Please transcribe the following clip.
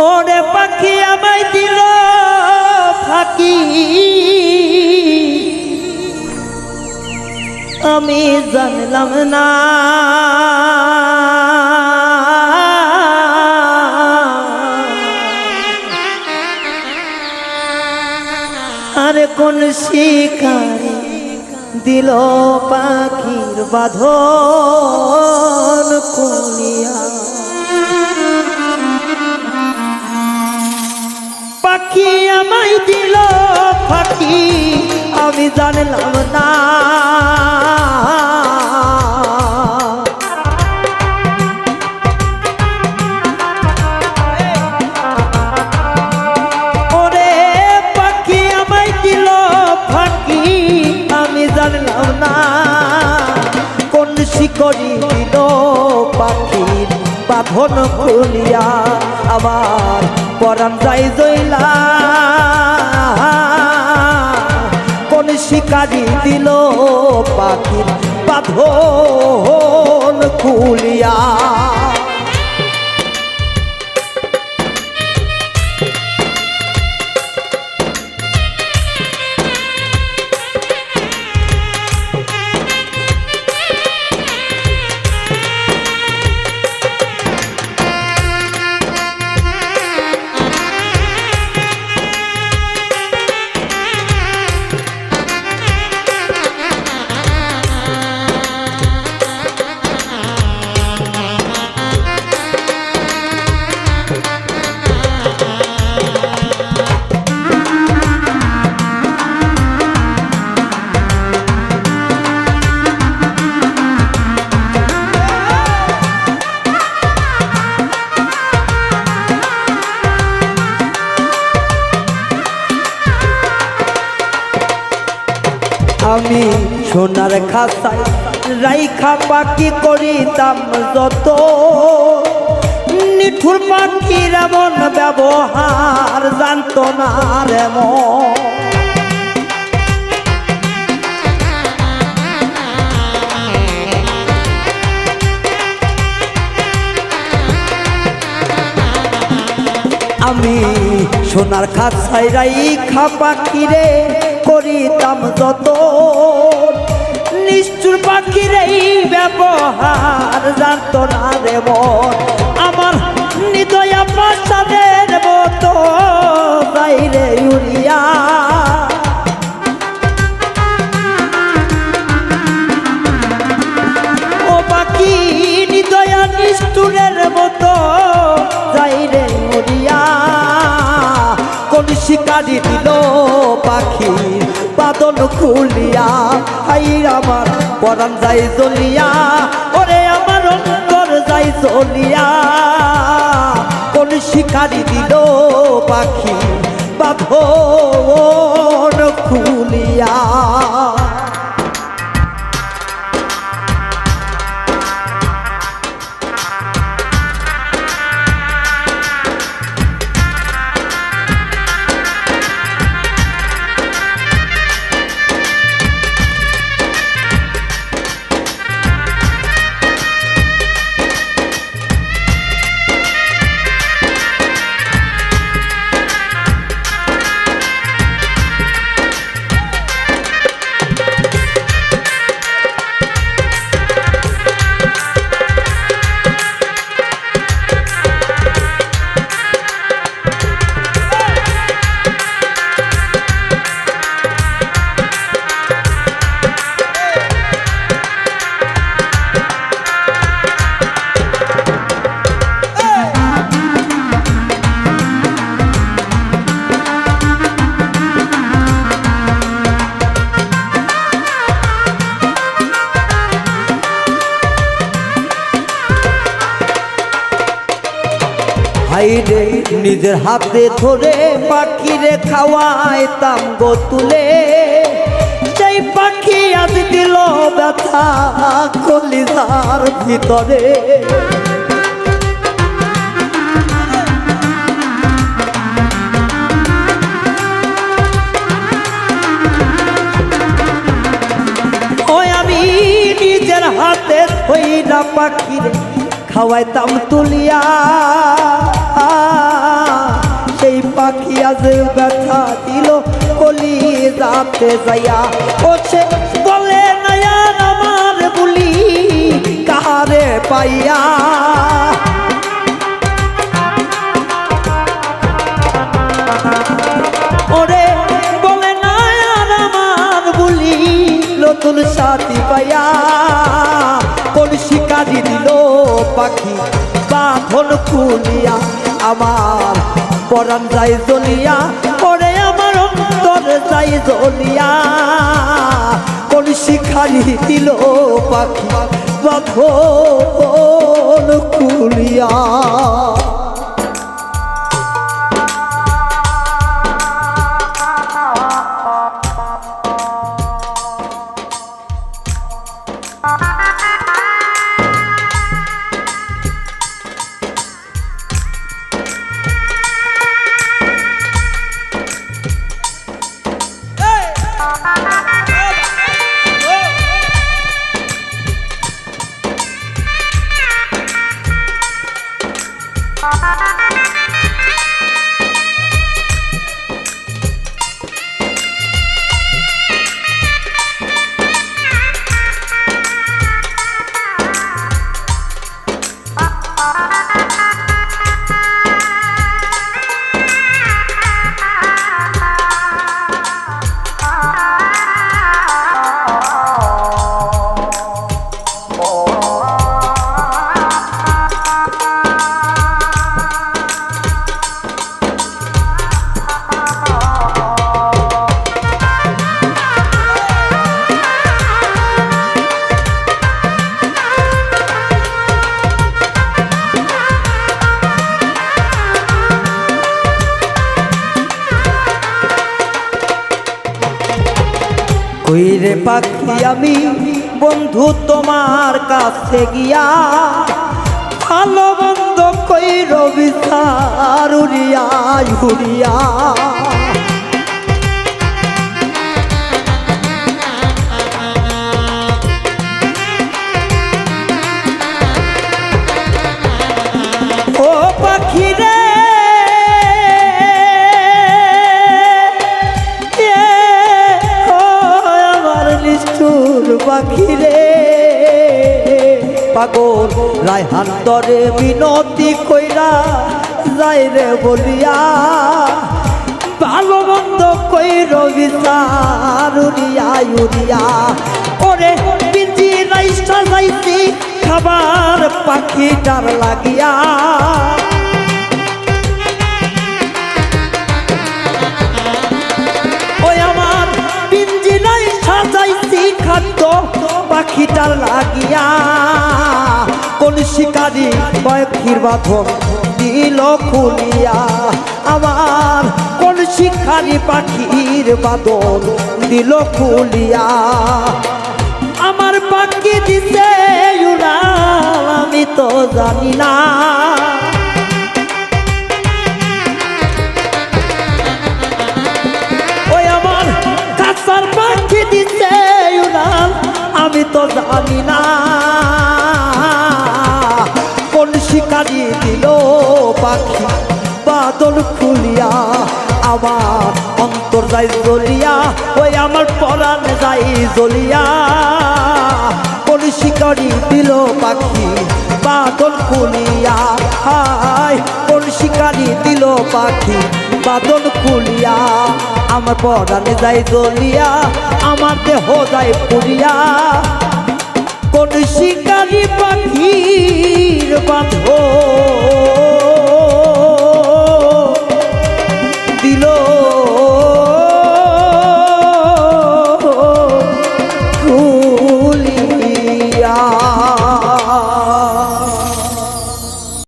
ওরে পাখি আমায় দিল, ফাঁকি। আমি জানলাম না। আরে কোন শিকারে দিল পাখির বাঁধন কুলিয়া পাখি আমায় দিল পাখি আমি জানলাম বাঁধন ফুলিয়া আবার পরাণ যাই জইলা কোন শিকারি দিল পাখির বাঁধন খুলিয়া। আমি সোনার খাসাই রাইখা পাখি করিতাম যত নিঠুর পাখির এমন ব্যবহার জানত না রে মন। আমি সোনার খাত সাইরাই খা পাখিরে করিতাম যত নিষ্ঠুর পাখিরে ব্যবহার জানত না রে মন। আমার নিদয়া পাশাদের মতো বাইরে উড়িয়া ও পাখি নিদয়া নিষ্ঠুরের মতো যাই রে মরিয়া কোন শিকারি দিল পরাণ যাই জ্বলিয়া ওরে আমার অন্তর যাই জ্বলিয়া কোন শিকারি দিল পাখি বাঁধন খুলিয়া। হাইরে নিজের হাতে ধরে পাখিরে খাওয়াইতাম গো তুলে সেই পাখি আজ দিল ব্যথা কলিজার ভিতরে। হাতে হইলা পাখিরে খাওয়াইতাম তুলিয়া। পাখি আজ ব্যথা দিল কলি যাতে যাইয়া ওছে বলে নয়ান আমার বলি কাহারে পাইয়া? ওরে বলে না আর আমার বলি নতুন সাথী পাইয়া। কোন শিকারি দিল পাখি, বাঁধন খুলিয়া আমার পরাণ যাই জ্বলিয়া পরে আমার অন্তর যাই জ্বলিয়া। কোন শিখারি দিল পাখি বাঘ খুলিয়া। Ha ha ha ha! কইরে পাখি আমি বন্ধু তোমার কাছে গিয়া ভালো বন্ধ কই রবি উড়িয়া উড়িয়া। পাগল হাতরে তরে বিনতি কইরা যাই রে বলিয়া। ভালো মন্দ কই রবি উড়িয়া উড়িয়া। ওরে পিঞ্জি রাইসা যাইছি, খাবার পাখিটার লাগিয়া। শিকারি কয়েকটির বাঁধন দিল খুলিয়া। আমার কোন শিক্ষারি পাখির বাঁধন দিল খুলিয়া। আমার পাখি দিতে আমি তো জানি না। যাই জ্বলিয়া ওই আমার পরাণ যাই জ্বলিয়া কোন শিকারি দিল পাখি, বাদল খুলিয়া, হায় কোন শিকারি দিল পাখি, বাদল খুলিয়া। আমার পরাণে যাই জ্বলিয়া আমার দেহ যাই পুরিয়া কোন শিকারি পাখির বাঁধ